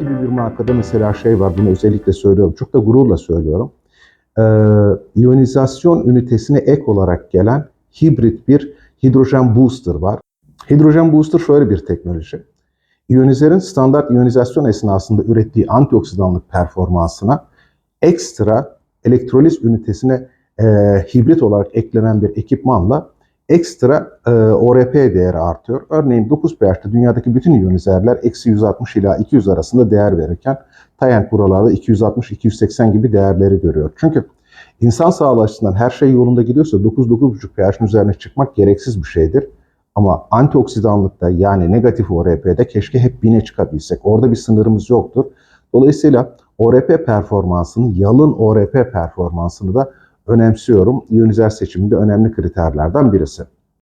gibi bir markada mesela şey var, bunu özellikle söylüyorum, çok da gururla söylüyorum. Ee, iyonizasyon ünitesine ek olarak gelen hibrit bir hidrojen booster var. Hidrojen booster şöyle bir teknoloji. İyonizerin standart iyonizasyon esnasında ürettiği antioksidanlık performansına ekstra elektroliz ünitesine e, hibrit olarak eklenen bir ekipmanla ekstra e, ORP değeri artıyor. Örneğin 9 pH'te dünyadaki bütün iyonizerler eksi 160 ila 200 arasında değer verirken Tayent buralarda 260-280 gibi değerleri görüyor. Çünkü insan sağlığı açısından her şey yolunda gidiyorsa 9-9,5 pH'in üzerine çıkmak gereksiz bir şeydir. Ama antioksidanlıkta yani negatif ORP'de keşke hep 1000'e çıkabilsek. Orada bir sınırımız yoktur. Dolayısıyla ORP performansını, yalın ORP performansını da önemsiyorum. İyonizer seçiminde önemli kriterlerden birisi.